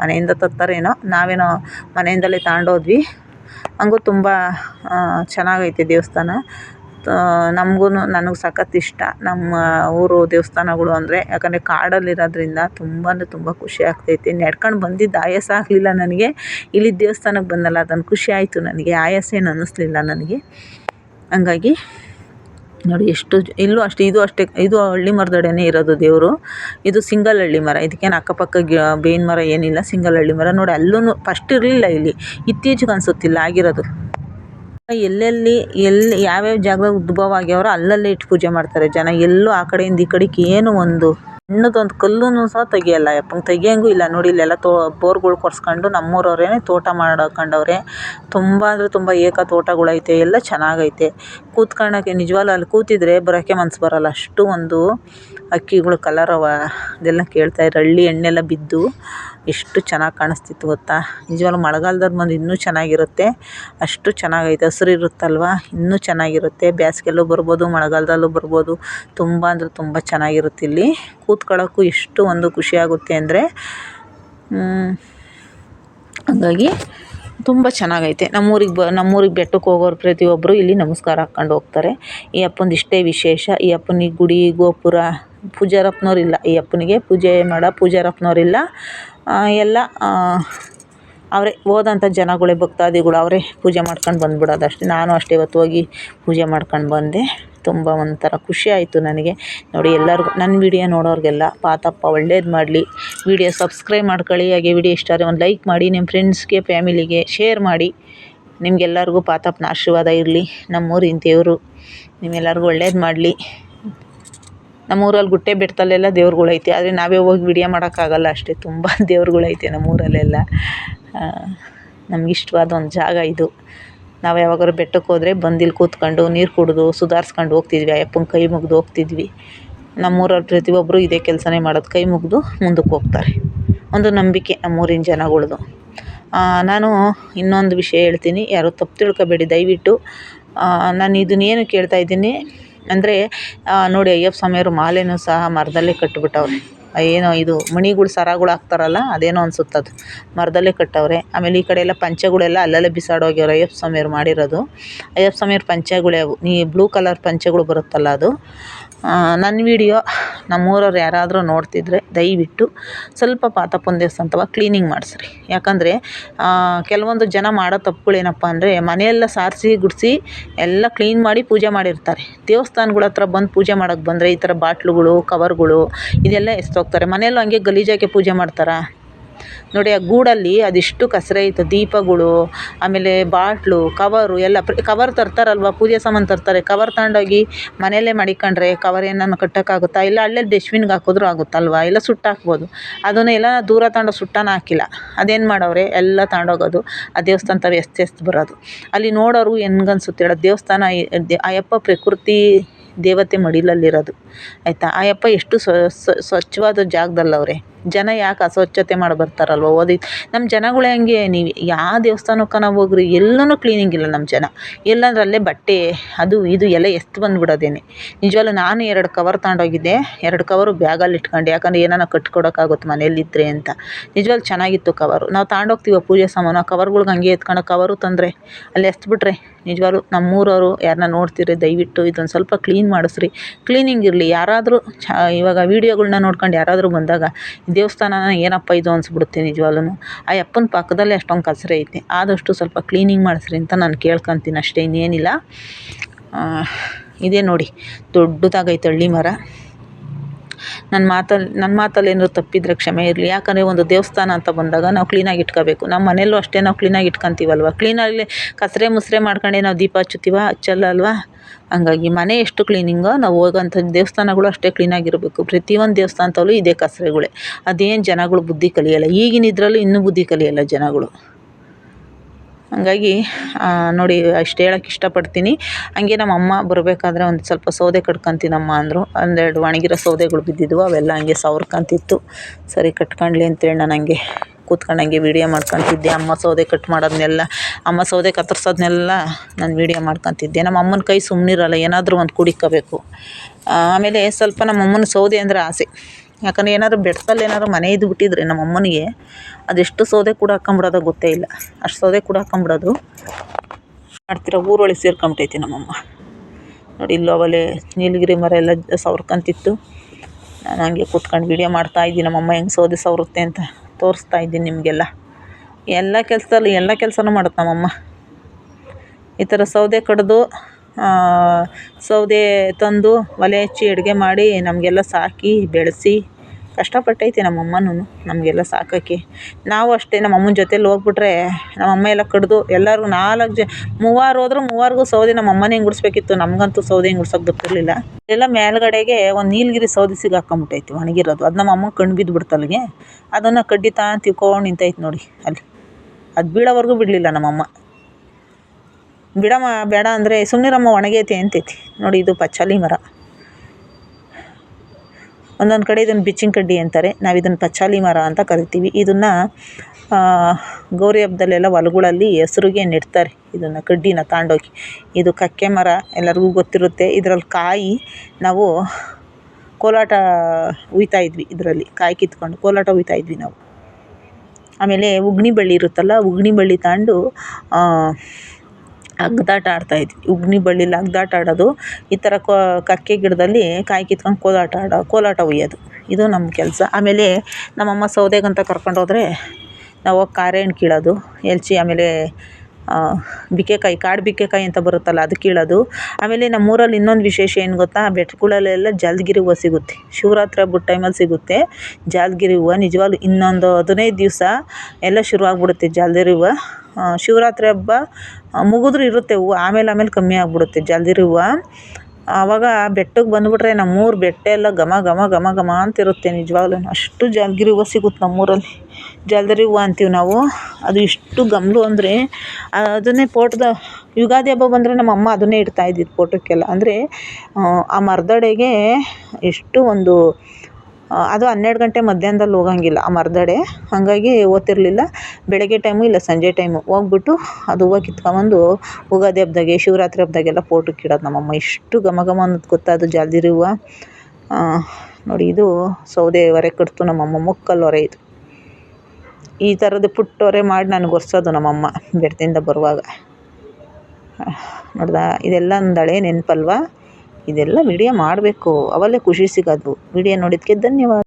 ಮನೆಯಿಂದ ತರ್ತಾರೇನೋ ನಾವೇನೋ ಮನೆಯಿಂದಲೇ ತಗೊಂಡೋದ್ವಿ ಹಂಗೂ ತುಂಬ ಚೆನ್ನಾಗೈತೆ ದೇವಸ್ಥಾನ. ನಮಗೂ ನನಗೆ ಸಖತ್ತು ಇಷ್ಟ. ನಮ್ಮ ಊರು ದೇವಸ್ಥಾನಗಳು ಅಂದರೆ, ಯಾಕಂದರೆ ಕಾಡಲ್ಲಿರೋದ್ರಿಂದ ತುಂಬ ಅಂದರೆ ತುಂಬ ಖುಷಿ ಆಗ್ತೈತೆ. ನಡ್ಕೊಂಡು ಬಂದಿದ್ದು ಆಯಾಸ ಆಗಲಿಲ್ಲ ನನಗೆ. ಇಲ್ಲಿ ದೇವಸ್ಥಾನಕ್ಕೆ ಬಂದಲ್ಲ ಅದೊಂದು ಖುಷಿ ಆಯಿತು ನನಗೆ. ಆಯಾಸ ಏನು ಅನ್ನಿಸ್ಲಿಲ್ಲ ನನಗೆ. ಹಂಗಾಗಿ ನೋಡಿ, ಎಷ್ಟು ಇಲ್ಲೂ ಅಷ್ಟೇ, ಇದು ಅಷ್ಟೇ, ಇದು ಹಳ್ಳಿ ಮರದಡಿನೇ ಇರೋದು ದೇವರು. ಇದು ಸಿಂಗಲ್ ಹಳ್ಳಿ ಮರ. ಇದಕ್ಕೇನು ಅಕ್ಕಪಕ್ಕ ಬೇವಿನ ಮರ ಏನಿಲ್ಲ, ಸಿಂಗಲ್ ಹಳ್ಳಿ ಮರ. ನೋಡಿ ಅಲ್ಲೂ ಫಸ್ಟ್ ಇರಲಿಲ್ಲ ಇಲ್ಲಿ. ಇತ್ತೀಚೆಗೆ ಅನಿಸುತ್ತಿಲ್ಲ, ಆಗಿರೋದು. ಎಲ್ಲೆಲ್ಲಿ, ಎಲ್ಲಿ, ಯಾವ್ಯಾವ ಜಾಗದಾಗ ಉದ್ಭವ ಆಗ್ಯಾವ್ರೋ ಅಲ್ಲಲ್ಲೇ ಇಟ್ಟು ಪೂಜೆ ಮಾಡ್ತಾರೆ ಜನ. ಎಲ್ಲೂ ಆ ಕಡೆಯಿಂದ ಈ ಕಡೆಗೆ ಏನು ಒಂದು ಸಣ್ಣದೊಂದು ಕಲ್ಲು ಸಹ ತೆಗೆಯಲ್ಲ. ಯಪ್ಪಂಗೆ ತೆಗಿಯೋಂಗೂ ಇಲ್ಲ. ನೋಡಿ, ಇಲ್ಲೆಲ್ಲ ತೋ, ಬೋರ್ಗಳು ಕೊರೆಸ್ಕೊಂಡು ನಮ್ಮೂರವರೇ ತೋಟ ಮಾಡ್ಕೊಂಡವ್ರೆ. ತುಂಬ ಅಂದರೆ ತುಂಬ ಏಕ ತೋಟಗಳೈತೆ. ಎಲ್ಲ ಚೆನ್ನಾಗೈತೆ. ಕೂತ್ಕೊಳ್ಳೋಕೆ ನಿಜವಾಗ್ಲೂ ಅಲ್ಲಿ ಕೂತಿದ್ರೆ ಬರೋಕ್ಕೆ ಮನ್ಸು ಬರೋಲ್ಲ. ಅಷ್ಟು ಒಂದು ಹಕ್ಕಿಗಳು ಕಲರವ ಅದೆಲ್ಲ ಕೇಳ್ತಾಯಿದ್ರೆ ಹಳ್ಳಿ ಎಣ್ಣೆಲ್ಲ ಬಿದ್ದು. ಎಷ್ಟು ಚೆನ್ನಾಗಿ ಕಾಣಿಸ್ತಿತ್ತು ಗೊತ್ತಾ? ನಿಜವಾಗ್ಲೂ ಮಳೆಗಾಲ್ದಲ್ಲಿ ಬಂದು ಇನ್ನೂ ಚೆನ್ನಾಗಿರುತ್ತೆ. ಅಷ್ಟು ಚೆನ್ನಾಗೈತೆ. ಹಸ್ರು ಇರುತ್ತಲ್ವ? ಇನ್ನೂ ಚೆನ್ನಾಗಿರುತ್ತೆ. ಬೇಸ್ಗೆಲ್ಲೂ ಬರ್ಬೋದು, ಮಳೆಗಾಲದಲ್ಲೂ ಬರ್ಬೋದು. ತುಂಬ ಅಂದರೆ ತುಂಬ ಚೆನ್ನಾಗಿರುತ್ತೆ ಇಲ್ಲಿ. ಕೂತ್ಕೊಳ್ಳೋಕ್ಕೂ ಎಷ್ಟು ಒಂದು ಖುಷಿಯಾಗುತ್ತೆ ಅಂದರೆ ಹಂಗಾಗಿ ತುಂಬ ಚೆನ್ನಾಗೈತೆ. ನಮ್ಮೂರಿಗೆ ಬ, ನಮ್ಮೂರಿಗೆ ಬೆಟ್ಟಕ್ಕೆ ಹೋಗೋರು ಪ್ರತಿಯೊಬ್ಬರು ಇಲ್ಲಿ ನಮಸ್ಕಾರ ಹಾಕ್ಕೊಂಡು ಹೋಗ್ತಾರೆ. ಈ ಅಪ್ಪಂದು ಇಷ್ಟೇ ವಿಶೇಷ. ಈ ಅಪ್ಪನಿಗೆ ಗುಡಿ, ಗೋಪುರ ಪೂಜಾರಪ್ಪನವ್ರಿಲ್ಲ. ಈ ಅಪ್ಪನಿಗೆ ಪೂಜೆ ಮಾಡೋ ಪೂಜಾರಪ್ಪನವ್ರಿಲ್ಲ. ಎಲ್ಲ ಅವರೇ ಹೋದಂಥ ಜನಗಳೇ, ಭಕ್ತಾದಿಗಳು ಅವರೇ ಪೂಜೆ ಮಾಡ್ಕೊಂಡು ಬಂದ್ಬಿಡೋದು ಅಷ್ಟೇ. ನಾನು ಅಷ್ಟೇ ಇವತ್ತು ಹೋಗಿ ಪೂಜೆ ಮಾಡ್ಕೊಂಡು ಬಂದೆ. ತುಂಬ ಒಂಥರ ಖುಷಿ ಆಯಿತು ನನಗೆ. ನೋಡಿ, ಎಲ್ಲರಿಗೂ, ನನ್ನ ವಿಡಿಯೋ ನೋಡೋರಿಗೆಲ್ಲ ಪಾತಪ್ಪ ಒಳ್ಳೇದು ಮಾಡಲಿ. ವಿಡಿಯೋ ಸಬ್ಸ್ಕ್ರೈಬ್ ಮಾಡ್ಕೊಳ್ಳಿ. ಹಾಗೆ ವಿಡಿಯೋ ಇಷ್ಟ ಆದರೆ ಒಂದು ಲೈಕ್ ಮಾಡಿ, ನಿಮ್ಮ ಫ್ರೆಂಡ್ಸ್ಗೆ, ಫ್ಯಾಮಿಲಿಗೆ ಶೇರ್ ಮಾಡಿ. ನಿಮಗೆಲ್ಲರಿಗೂ ಪಾತಪ್ಪನ ಆಶೀರ್ವಾದ ಇರಲಿ. ನಮ್ಮೂರಿನ ದೇವರು ನಿಮ್ಮೆಲ್ಲರಿಗೂ ಒಳ್ಳೇದು ಮಾಡಲಿ. ನಮ್ಮೂರಲ್ಲಿ ಗುಟ್ಟೆ ಬೆಟ್ಟದಲ್ಲೆಲ್ಲ ದೇವ್ರುಗಳೈತೆ, ಆದರೆ ನಾವೇ ಹೋಗಿ ವಿಡಿಯೋ ಮಾಡೋಕ್ಕಾಗಲ್ಲ ಅಷ್ಟೇ, ತುಂಬ ದೇವ್ರುಗಳೈತೆ ನಮ್ಮೂರಲ್ಲೆಲ್ಲ. ನಮಗಿಷ್ಟವಾದ ಒಂದು ಜಾಗ ಇದು. ನಾವು ಯಾವಾಗಾದ್ರು ಬೆಟ್ಟಕ್ಕೆ ಹೋದರೆ ಬಂದು ಇಲ್ಲಿ ಕೂತ್ಕೊಂಡು ನೀರು ಕುಡಿದು ಸುಧಾರಿಸ್ಕೊಂಡು ಹೋಗ್ತಿದ್ವಿ, ಅಯ್ಯಪ್ಪನ ಕೈ ಮುಗಿದು ಹೋಗ್ತಿದ್ವಿ. ನಮ್ಮೂರಲ್ಲಿ ಪ್ರತಿಯೊಬ್ಬರು ಇದೇ ಕೆಲಸನೇ ಮಾಡೋದು, ಕೈ ಮುಗಿದು ಮುಂದಕ್ಕೆ ಹೋಗ್ತಾರೆ. ಒಂದು ನಂಬಿಕೆ ನಮ್ಮೂರಿನ ಜನಗಳದ್ದು ನಾನು ಇನ್ನೊಂದು ವಿಷಯ ಹೇಳ್ತೀನಿ, ಯಾರೂ ತಪ್ಪು ತಿಳ್ಕೊಬೇಡಿ. ದಯವಿಟ್ಟು ನಾನು ಇದನ್ನೇನು ಕೇಳ್ತಾ ಇದ್ದೀನಿ ಅಂದರೆ ನೋಡಿ ಅಯ್ಯಪ್ಪ ಸ್ವಾಮಿಯವರು ಮಾಲೆನೂ ಸಹ ಮರದಲ್ಲೇ ಕಟ್ಬಿಟ್ಟವ್ರೆ. ಏನೋ ಇದು ಮಣಿಗಳು ಸರಗಳು ಹಾಕ್ತಾರಲ್ಲ ಅದೇನೋ ಅನ್ಸುತ್ತೆ ಅದು. ಮರದಲ್ಲೇ ಕಟ್ಟವ್ರೆ. ಆಮೇಲೆ ಈ ಕಡೆ ಎಲ್ಲ ಪಂಚೆಗಳೆಲ್ಲ ಅಲ್ಲಲ್ಲೇ ಬಿಸಾಡೋಗ್ಯವ್ರೆ ಅಯ್ಯಪ್ಪ ಸ್ವಾಮಿಯವ್ರು ಮಾಡಿರೋದು. ಅಯ್ಯಪ್ಪ ಸ್ವಾಮಿಯವ್ರ ಪಂಚೆಗಳು ಅವು. ನೀ ಬ್ಲೂ ಕಲರ್ ಪಂಚೆಗಳು ಬರುತ್ತಲ್ಲ ಅದು. ನನ್ನ ವೀಡಿಯೋ ನಮ್ಮೂರವ್ರು ಯಾರಾದರೂ ನೋಡ್ತಿದ್ರೆ ದಯವಿಟ್ಟು ಸ್ವಲ್ಪ ಪಾತಪ್ಪನ ಅಂತವ ಕ್ಲೀನಿಂಗ್ ಮಾಡಿಸ್ರಿ. ಯಾಕಂದರೆ ಕೆಲವೊಂದು ಜನ ಮಾಡೋ ತಪ್ಪುಗಳೇನಪ್ಪ ಅಂದರೆ ಮನೆಯೆಲ್ಲ ಸಾರಿಸಿ ಗುಡಿಸಿ ಎಲ್ಲ ಕ್ಲೀನ್ ಮಾಡಿ ಪೂಜೆ ಮಾಡಿರ್ತಾರೆ. ದೇವಸ್ಥಾನಗಳ ಹತ್ರ ಬಂದು ಪೂಜೆ ಮಾಡೋಕ್ಕೆ ಬಂದರೆ ಈ ಥರ ಬಾಟ್ಲುಗಳು ಕವರ್ಗಳು ಇದೆಲ್ಲ ಎಸ್ತೋಗ್ತಾರೆ ಮನೆಯಲ್ಲೂ ಹಂಗೆ ಗಲೀಜಾಗಿ ಪೂಜೆ ಮಾಡ್ತಾರಾ? ನೋಡಿ, ಆ ಗೂಡಲ್ಲಿ ಅದೆಷ್ಟು ಕಸರೈತೆ ದೀಪಗಳು, ಆಮೇಲೆ ಬಾಟ್ಲು, ಕವರು ಎಲ್ಲ ಕವರ್ ತರ್ತಾರಲ್ವ, ಪೂಜೆ ಸಾಮಾನು ತರ್ತಾರೆ, ಕವರ್ ತಗೊಂಡೋಗಿ ಮನೆಯಲ್ಲೇ ಮಡಿಕೊಂಡ್ರೆ ಕವರ್ ಏನನ್ನು ಕಟ್ಟೋಕ್ಕಾಗುತ್ತಾ? ಇಲ್ಲ, ಅಲ್ಲೇ ಡಸ್ಟ್ಬಿನ್ಗೆ ಹಾಕಿದ್ರೂ ಆಗುತ್ತಲ್ವ? ಇಲ್ಲ, ಸುಟ್ಟಾಕ್ಬೋದು. ಅದನ್ನು ಎಲ್ಲ ದೂರ ತಗೊಂಡು ಸುಟ್ಟನ ಹಾಕಿಲ್ಲ. ಅದೇನು ಮಾಡೋವ್ರೆ? ಎಲ್ಲ ತಗೊಂಡೋಗೋದು, ಆ ದೇವಸ್ಥಾನ ತಾವು ಎಸ್ತು ಬರೋದು. ಅಲ್ಲಿ ನೋಡೋರು ಹೆಂಗನ್ಸುತ್ತೆ ಹೇಳೋ ದೇವಸ್ಥಾನ ಅಯ್ಯಪ್ಪ ಪ್ರಕೃತಿ ದೇವತೆ ಮಡಿಲಲ್ಲಿರೋದು. ಆಯಿತಾ? ಆ ಯಪ್ಪ ಎಷ್ಟು ಸ್ವಚ್ಛವಾದ ಜಾಗದಲ್ಲವ್ರೆ. ಜನ ಯಾಕೆ ಅಸ್ವಚ್ಛತೆ ಮಾಡಿ ಬರ್ತಾರಲ್ವ? ಓದಿ ನಮ್ಮ ಜನಗಳೇ ಹಂಗೆ, ನೀವು ಯಾವ ದೇವಸ್ಥಾನಕ್ಕೆ ನಾವು ಹೋಗ್ರಿ ಎಲ್ಲೂ ಕ್ಲೀನಿಂಗ್ ಇಲ್ಲ ನಮ್ಮ ಜನ. ಎಲ್ಲಂದ್ರೆ ಅಲ್ಲೇ ಬಟ್ಟೆ, ಅದು ಇದು ಎಲ್ಲ ಎಸ್ದು ಬಂದುಬಿಡೋದೇನೆ. ನಿಜವಾಗ್ಲೂ ನಾನು ಎರಡು ಕವರ್ ತಗೊಂಡೋಗಿದ್ದೆ, ಎರಡು ಕವರು ಬ್ಯಾಗಲ್ಲಿ ಇಟ್ಕೊಂಡು. ಯಾಕಂದ್ರೆ ಏನಾನ ಕಟ್ಕೊಡೋಕ್ಕಾಗುತ್ತೆ ಮನೇಲಿದ್ದರೆ ಅಂತ. ನಿಜವಾಗ್ಲೂ ಚೆನ್ನಾಗಿತ್ತು ಕವರು ನಾವು ತಗೊಂಡೋಗ್ತೀವ ಪೂಜೆ ಸಾಮಾನು, ಆ ಕವರ್ಗಳ್ಗೆ ಹಂಗೆ ಎತ್ಕೊಂಡು ಕವರು ತಂದರೆ, ಅಲ್ಲಿ ಎಸ್ಬಿಟ್ರೆ ನಿಜವಾಗ್ಲೂ ನಮ್ಮೂರವರು ಯಾರನ್ನ ನೋಡ್ತೀರಿ ದಯವಿಟ್ಟು ಇದೊಂದು ಸ್ವಲ್ಪ ಕ್ಲೀನ್ ಮಾಡಿಸ್ರಿ. ಕ್ಲೀನಿಂಗ್ ಇರಲಿ. ಯಾರಾದರೂ ಚ ಇವಾಗ ವೀಡಿಯೋಗಳ್ನ ನೋಡ್ಕೊಂಡು ಯಾರಾದರೂ ಬಂದಾಗ ದೇವಸ್ಥಾನನ ಏನಪ್ಪ ಇದು ಅನ್ಸ್ಬಿಡುತ್ತೆ ನಿಜವಾಗ್ಲೂ ಆ ಅಪ್ಪನ ಪಕ್ಕದಲ್ಲೇ ಅಷ್ಟೊಂದು ಕಸರೆ ಐತೆ. ಆದಷ್ಟು ಸ್ವಲ್ಪ ಕ್ಲೀನಿಂಗ್ ಮಾಡಿಸ್ರಿ ಅಂತ ನಾನು ಕೇಳ್ಕೊತೀನಿ ಅಷ್ಟೇ, ಇನ್ನೇನಿಲ್ಲ. ಇದೇ ನೋಡಿ, ದೊಡ್ಡದಾಗೈತೆ ಹಳ್ಳಿ ಮರ. ನನ್ನ ಮಾತಲ್ಲಿ ನನ್ನ ಮಾತಲ್ಲಿ ಏನಾದ್ರು ತಪ್ಪಿದರೆ ಕ್ಷಮೆ ಇರಲಿ. ಯಾಕಂದರೆ ಒಂದು ದೇವಸ್ಥಾನ ಅಂತ ಬಂದಾಗ ನಾವು ಕ್ಲೀನಾಗಿ ಇಟ್ಕೋಬೇಕು. ನಮ್ಮ ಮನೆಯಲ್ಲೂ ಅಷ್ಟೇ ನಾವು ಕ್ಲೀನಾಗಿ ಇಟ್ಕೊಂತೀವಲ್ವ? ಕ್ಲೀನಾಗಿ ಕಸರೆ ಮುಸ್ರೆ ಮಾಡ್ಕೊಂಡೆ ನಾವು ದೀಪ ಹಚ್ಚುತ್ತೀವ? ಹಚ್ಚಲ್ಲ ಅಲ್ವಾ? ಹಂಗಾಗಿ ಮನೆ ಎಷ್ಟು ಕ್ಲೀನಿಂಗೋ ನಾವು ಹೋಗೋಂಥ ದೇವಸ್ಥಾನಗಳು ಅಷ್ಟೇ ಕ್ಲೀನಾಗಿರಬೇಕು ಪ್ರತಿಯೊಂದು ದೇವಸ್ಥಾನದಲ್ಲೂ ಇದೇ ಕಸರೆಗಳೇ. ಅದೇನು ಜನಗಳು ಬುದ್ಧಿ ಕಲಿಯೋಲ್ಲ. ಈಗಿನ ಇದರಲ್ಲೂ ಇನ್ನೂ ಬುದ್ಧಿ ಕಲಿಯೋಲ್ಲ ಜನಗಳು. ಹಂಗಾಗಿ ನೋಡಿ, ಅಷ್ಟು ಹೇಳಕ್ಕೆ ಇಷ್ಟಪಡ್ತೀನಿ. ಹಂಗೆ ನಮ್ಮ ಅಮ್ಮ ಬರಬೇಕಾದ್ರೆ ಒಂದು ಸ್ವಲ್ಪ ಸೌದೆ ಕಟ್ಕೊಂತೀನಮ್ಮ ಅಂದರು. ಒಂದೆರಡು ಒಣಗಿರೋ ಸೌದೆಗಳು ಬಿದ್ದಿದ್ವು, ಅವೆಲ್ಲ ಹಂಗೆ ಸವ್ರ್ಕಂತಿತ್ತು. ಸರಿ, ಕಟ್ಕೊಂಡ್ಲಿ ಅಂತೇಳಿ ನಾನು ಹಂಗೆ ಕೂತ್ಕೊಂಡು ಹಂಗೆ ವೀಡಿಯೋ ಮಾಡ್ಕೊತಿದ್ದೆ. ಅಮ್ಮ ಸೌದೆ ಕಟ್ ಮಾಡೋದನ್ನೆಲ್ಲ ಅಮ್ಮ ಸೌದೆ ಕತ್ತರಿಸೋದನ್ನೆಲ್ಲ ನಾನು ವೀಡಿಯೋ ಮಾಡ್ಕೊತಿದ್ದೆ. ನಮ್ಮ ಅಮ್ಮನ ಕೈ ಸುಮ್ಮನಿರಲ್ಲ ಏನಾದರೂ ಒಂದು ಕುಡಿಕೋಬೇಕು. ಆಮೇಲೆ ಸ್ವಲ್ಪ ನಮ್ಮ ಅಮ್ಮನ ಸೌದೆ ಅಂದರೆ ಆಸೆ. ಯಾಕಂದರೆ ಏನಾದರೂ ಬೆಟ್ಟದಲ್ಲಿ ಏನಾದ್ರು ಮನೆ ಇದ್ದು ಬಿಟ್ಟಿದ್ರೆ ನಮ್ಮ ಅಮ್ಮನಿಗೆ ಅದೆಷ್ಟು ಸೌದೆ ಕೂಡ ಹಾಕ್ಕೊಂಬಿಡೋದು ಗೊತ್ತೇ ಇಲ್ಲ. ಅಷ್ಟು ಸೌದೆ ಕೂಡ ಹಾಕೊಂಬಿಡೋದು ಮಾಡ್ತಿರೋ ಊರೊಳಗೆ ಸೇರ್ಕೊಂಬಿಟ್ಟೈತಿ ನಮ್ಮಮ್ಮ ನೋಡಿ, ಇಲ್ಲೋ ಅವಲೇ ನೀಲಗಿರಿ ಮರ ಎಲ್ಲ ಸವರ್ಕೊಂತಿತ್ತು. ನಾನು ಹಂಗೆ ಕೂತ್ಕೊಂಡು ವೀಡಿಯೋ ಮಾಡ್ತಾಯಿದ್ದೀನಿ ನಮ್ಮಮ್ಮ ಹೆಂಗೆ ಸೌದೆ ಸವರುತ್ತೆ ಅಂತ. ತೋರಿಸ್ತಾ ಇದ್ದೀನಿ ನಿಮಗೆಲ್ಲ. ಎಲ್ಲ ಕೆಲಸದಲ್ಲಿ ಎಲ್ಲ ಕೆಲಸನೂ ಮಾಡುತ್ತೆ ನಮ್ಮಮ್ಮ. ಈ ಥರ ಸೌದೆ ಕಡಿದು ಸೌದೆ ತಂದು, ಒಲೆ ಹಚ್ಚಿ ಅಡುಗೆ ಮಾಡಿ ನಮಗೆಲ್ಲ ಸಾಕಿ, ಬೆಳೆಸಿ ಕಷ್ಟಪಟ್ಟೈತೆ ನಮ್ಮ ಅಮ್ಮನೂ ನಮಗೆಲ್ಲ ಸಾಕೋಕ್ಕೆ. ನಾವು ಅಷ್ಟೇ ನಮ್ಮ ಅಮ್ಮನ ಜೊತೇಲಿ ಹೋಗ್ಬಿಟ್ರೆ ನಮ್ಮ ಅಮ್ಮ ಎಲ್ಲ ಕಡಿದು ಎಲ್ಲರಿಗೂ ನಾಲ್ಕು ಜ, ಮೂವರು ಹೋದ್ರು ಮೂವರಿಗೂ ಸೌದೆ ನಮ್ಮ ಅಮ್ಮನೇ ಗುಡಿಸ್ಬೇಕಿತ್ತು ನಮಗಂತೂ ಸೌದೆ ಹಿಂಗುಡ್ಸೋಕೆ ಗೊತ್ತಿರಲಿಲ್ಲ ಎಲ್ಲ ಮೇಲ್ಗಡೆಗೆ ಒಂದು ನೀಲಗಿರಿ ಸೌದೆ ಸಿಗಾಕೊಂಬಿಟ್ಟೈತಿ ಒಣಗಿರೋದು. ಅದು ನಮ್ಮ ಅಮ್ಮ ಕಣ್ಣು ಬಿದ್ದುಬಿಡ್ತು ಅಲ್ಲಿಗೆ ಅದನ್ನು ಕಡ್ಡಿ ತಾ ತಿಳ್ಕೊಂಡು ನಿಂತೈತೆ ನೋಡಿ ಅಲ್ಲಿ. ಅದು ಬೀಳೋವರೆಗೂ ಬಿಡಲಿಲ್ಲ ನಮ್ಮಮ್ಮ. ಬಿಡಮ್ಮ, ಬೇಡ ಅಂದರೆ ಸುಮ್ಮನಿರಮ್ಮ ಒಣಗೈತಿ ಅಂತೈತಿ. ನೋಡಿ ಇದು ಪಚ್ಚಾಲಿ ಮರ. ಒಂದೊಂದು ಕಡೆ ಇದನ್ನು ಬಿಚ್ಚಿನ ಕಡ್ಡಿ ಅಂತಾರೆ. ನಾವು ಇದನ್ನು ಪಚ್ಚಾಲಿ ಮರ ಅಂತ ಕರಿತೀವಿ. ಇದನ್ನು ಗೌರಿ ಹಬ್ಬದಲ್ಲೆಲ್ಲ ಹೊಲಗಳಲ್ಲಿ ಹೆಸರಿಗೆ ನೆಡ್ತಾರೆ ಇದನ್ನು ಕಡ್ಡಿನ ತಗೊಂಡೋಗಿ ಇದು ಕಕ್ಕೆ ಮರ, ಎಲ್ಲರಿಗೂ ಗೊತ್ತಿರುತ್ತೆ. ಇದ್ರಲ್ಲಿ ಕಾಯಿ ನಾವು ಕೋಲಾಟ ಉಯ್ತಾ ಇದ್ವಿ ಇದರಲ್ಲಿ, ಕಾಯಿ ಕಿತ್ಕೊಂಡು ಕೋಲಾಟ ಉಯ್ತಾ ಇದ್ವಿ ನಾವು. ಆಮೇಲೆ ಉಗ್ನಿ ಬಳ್ಳಿ ಇರುತ್ತಲ್ಲ ಉಗ್ನಿ ಬಳ್ಳಿ ತಗೊಂಡು ಹಗ್ದಾಟ ಆಡ್ತಾಯಿದ್ವಿ ಉಗ್ನಿ ಬಳ್ಳಿಲಿ ಅಗ್ದಾಟ ಆಡೋದು ಈ ಥರ ಕಕ್ಕೆ ಗಿಡದಲ್ಲಿ ಕಾಯಿ ಕಿತ್ಕೊಂಡು ಕೋಲಾಟ ಆಡೋ, ಕೋಲಾಟ ಒಯ್ಯೋದು ಇದು ನಮ್ಮ ಕೆಲಸ. ಆಮೇಲೆ ನಮ್ಮಮ್ಮ ಸೌದೆಗಂತ ಕರ್ಕೊಂಡೋದ್ರೆ ನಾವು ಹೋಗಿ ಕಾರೆ ಹಣ್ಣು ಕೀಳೋದು, ಎಲ್ಚಿ ಆಮೇಲೆ ಬಿಕೆಕಾಯಿ ಕಾಡು ಬಿಕೆಕಾಯಿ ಅಂತ ಬರುತ್ತಲ್ಲ, ಅದು ಕೀಳೋದು. ಆಮೇಲೆ ನಮ್ಮೂರಲ್ಲಿ ಇನ್ನೊಂದು ವಿಶೇಷ ಏನು ಗೊತ್ತಾ? ಬೆಟ್ಟಗಳಲ್ಲೆಲ್ಲ ಜಲ್ದಗಿರಿ ಹೂವು ಸಿಗುತ್ತೆ. ಶಿವರಾತ್ರಿ ಹಬ್ಬದ ಟೈಮಲ್ಲಿ ಸಿಗುತ್ತೆ. ಜಾಲಗಿರಿ ಹೂವು ನಿಜವಾಗ್ಲೂ ಇನ್ನೊಂದು ಹದಿನೈದು ದಿವಸ ಎಲ್ಲ ಶುರುವಾಗ್ಬಿಡುತ್ತೆ ಜಲ್ದಿರಿ ಹೂವು ಶಿವರಾತ್ರಿ ಹಬ್ಬ ಮುಗಿದ್ರೂ ಇರುತ್ತೆ ಹೂವು, ಆಮೇಲೆ ಆಮೇಲೆ ಕಮ್ಮಿ ಆಗಿಬಿಡುತ್ತೆ ಜಲ್ದಿರಿ ಹೂವು ಆವಾಗ ಬೆಟ್ಟಕ್ಕೆ ಬಂದುಬಿಟ್ರೆ ನಮ್ಮೂರು ಬೆಟ್ಟ ಎಲ್ಲ ಘಮ ಘಮ ಘಮ ಘಮ ಅಂತಿರುತ್ತೆ ನಿಜವಾಗ್ಲೂ. ಅಷ್ಟು ಜಾಲಗಿರಿ ಹೂವು ಸಿಗುತ್ತೆ ನಮ್ಮೂರಲ್ಲಿ. ಜಲ್ದರಿ ಹೂವು ಅಂತೀವಿ ನಾವು. ಅದು ಇಷ್ಟು ಗಮಲು ಅಂದರೆ, ಅದನ್ನೇ ಫೋಟೋದ ಯುಗಾದಿ ಹಬ್ಬ ಬಂದರೆ ನಮ್ಮ ಅಮ್ಮ ಅದನ್ನೇ ಇಡ್ತಾ ಇದ್ದಿದ್ದು ಫೋಟೋಕ್ಕೆಲ್ಲ ಅಂದರೆ, ಆ ಮರದಡೆಗೆ ಎಷ್ಟು ಒಂದು ಅದು ಹನ್ನೆರಡು ಗಂಟೆ ಮಧ್ಯಾಹ್ನದಲ್ಲಿ ಹೋಗಂಗಿಲ್ಲ ಆ ಮರದಡೆ. ಹಾಗಾಗಿ ಓದ್ತಿರಲಿಲ್ಲ. ಬೆಳಗ್ಗೆ ಟೈಮು ಇಲ್ಲ, ಸಂಜೆ ಟೈಮು ಹೋಗ್ಬಿಟ್ಟು ಅದು ಹೂವು ಕಿತ್ಕೊಂಬಂದು ಯುಗಾದಿ ಹಬ್ಬದಾಗೆ, ಶಿವರಾತ್ರಿ ಹಬ್ಬದಾಗೆಲ್ಲ ಫೋಟೋಕ್ಕೆ ಇಡೋದು ನಮ್ಮಮ್ಮ ಇಷ್ಟು ಘಮ ಘಮ ಅನ್ನೋದು ಗೊತ್ತಾ ಅದು ಜಾಲ್ದಿರಿ ಹೂವು? ನೋಡಿ ಇದು ಸೌದೆ ಹೊರೆ ಕಟ್ತು ನಮ್ಮಮ್ಮ ಮುಕ್ಕಲ್ಲಿ ಹೊರೆ ಇದು. ಈ ಥರದ್ದು ಪುಟ್ಟೋರೆ ಮಾಡಿ ನನಗೆ ಒರೆಸೋದು ನಮ್ಮಮ್ಮ ಬೆಟ್ಟದಿಂದ ಬರುವಾಗ. ನೋಡ್ದಾ, ಇದೆಲ್ಲ ಒಂದು ಹಳೇ ನೆನಪಲ್ವಾ? ಇದೆಲ್ಲ ವಿಡಿಯೋ ಮಾಡಬೇಕು. ಅವಲ್ಲೇ ಖುಷಿ ಸಿಗೋದು. ವಿಡಿಯೋ ನೋಡಿದ್ದಕ್ಕೆ ಧನ್ಯವಾದ.